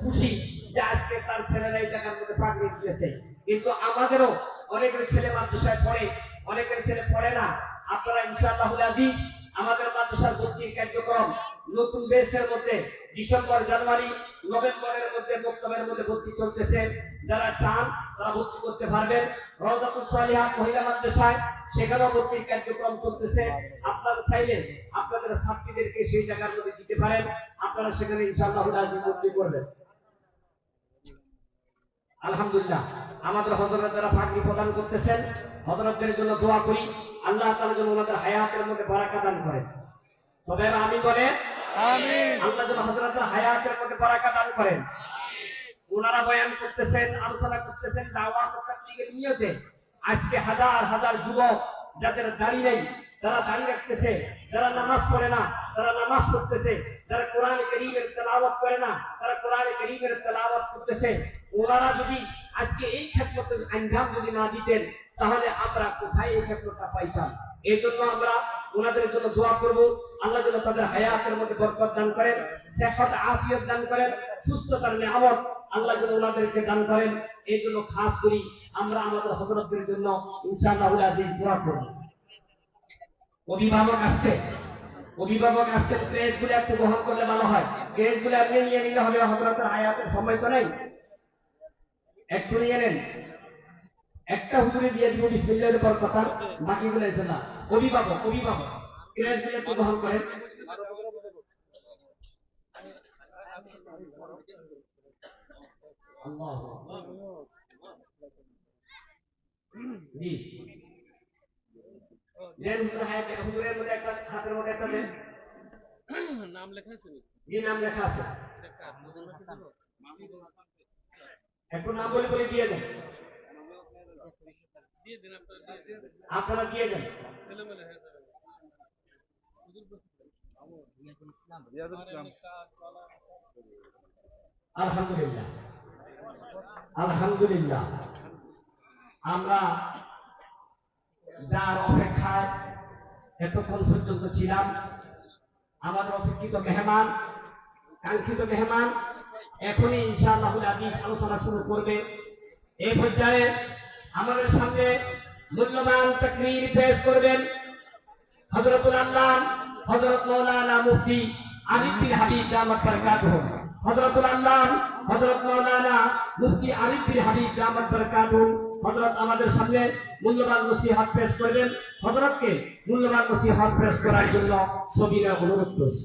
খুশি যে আজকে তার ছেলেরা এই জায়গার মধ্যে পাগড়ি দিয়েছে। কিন্তু আমাদেরও অনেকের ছেলে মাদ্রাসায় পড়ে, অনেকের ছেলে পড়ে না। আপনারা ইনশাআল্লাহ আজিজ আমাদের মাদ্রাসার ভর্তির কার্যক্রম নতুন বেসের মধ্যে ডিসেম্বর, জানুয়ারি, নভেম্বরের মধ্যে বক্তব্যের মধ্যে ভর্তি চলতেছে। যারা চান তারা ভর্তি করতে পারবেন। রওজাতুস সালিহাত মহিলা মাদ্রাসায় সেখানেও ভর্তির কার্যক্রম চলতেছে। আপনারা চাইলে আপনাদের ছাত্রীদেরকে সেই জায়গার মধ্যে দিতে পারেন। আপনারা সেখানে ইনশাআল্লাহ আজিজ ভর্তি করবেন। আলহামদুলিল্লাহ আমাদের হজরত যারা ফাঁকরি প্রদান করতেছেন হজরতদের জন্য দোয়া করি আল্লাহ তাআলা যেন ওনাদের হায়াতের মধ্যে বারাকা দান করেন। সবাই আমি বলে আল্লাহ যেন হজরতের হায়াতের মধ্যে বারাকা দান করেন ওনারা বয়ান করতেছেন আলোচনা করতেছেন দাওয়া তাবলীগের নিয়তে আজকে হাজার হাজার যুবক যাদের দাঁড়িয়ে নেই যারা দাড়ি রাখতেছে যারা নামাজ পড়ে না তারা নামাজ পড়তেছে যারা কোরআন করিমের তেলাওয়াত করে না তারা কোরআন করিমের তেলাওয়াত করতেছে। ওনারা যদি আজকে এই ক্ষেত্রতে আঞ্জাম যদি না দিতেন, তাহলে আমরা কোথায় এই ক্ষেত্রটা পাইতাম? এই জন্য আমরা ওনাদের জন্য দোয়া করব। আল্লাহ যেন তাদের হায়াতের মধ্যে বরকত দান করেন সেফত আফিয়ত দান করেন, সুস্থতার নিয়ামত আল্লাহ যেন ওনাদেরকে দান করেন। এই জন্য খাস করি আমরা আমাদের হজরতদের জন্য ইনশাআল্লাহ আজিজ দোয়া করব। অভিভাবক আসছে। অভিভাবক আসছে ক্রেজগুলো একটু গ্রহণ করলে ভালো হয়। ক্রেজগুলো আপনি নিয়ে নিলে হবে, হজরতের হায়াতের সময় তো নেই। একটু নিয়ে নেন একটা হুজুরে দিয়ে দিব বিসমিল্লাহির উপর কথা বাকিগুলো এসে না। অভিভাবক অভিভাবক ক্রেজগুলো একটু গ্রহণ করেন। জি। একটা হাতের মধ্যে একটা দেন। নাম লেখা আছে? জি নাম লেখা আছে লেখা আছে। ওদের মধ্যে দিলো? একটু নাম বলে বলে দিয়ে দেন। আপনারা দিয়ে দিন। আলহামদুলিল্লাহ। আলহামদুলিল্লাহ। আমরা যার অপেক্ষায় এতক্ষণ পর্যন্ত ছিলাম আমাদের অপেক্ষিত মেহমান কাঙ্ক্ষিত মেহমান এখনই ইনশাআল্লাহ আদিস আলোচনা শুরু করবে। এই পর্যায়ে আমাদের সামনে মূল্যবান তাকরীর পেশ করবেন। হযরতুল আল্লাহ হযরত মাওলানা মুফতি আরিফ বিন হাবিব দামাত বরকাতুহু। হযরতুল আল্লাহ হযরত মাওলানা মুফতি আরিফ বিন হাবিব দামাত বরকাতুহু। হযরত আমাদের সামনে মূল্যবান নসিহত পেশ করবেন। হযরতকে মূল্যবান নসিহত পেশ করার জন্য সবিনয় অনুরোধ করছি।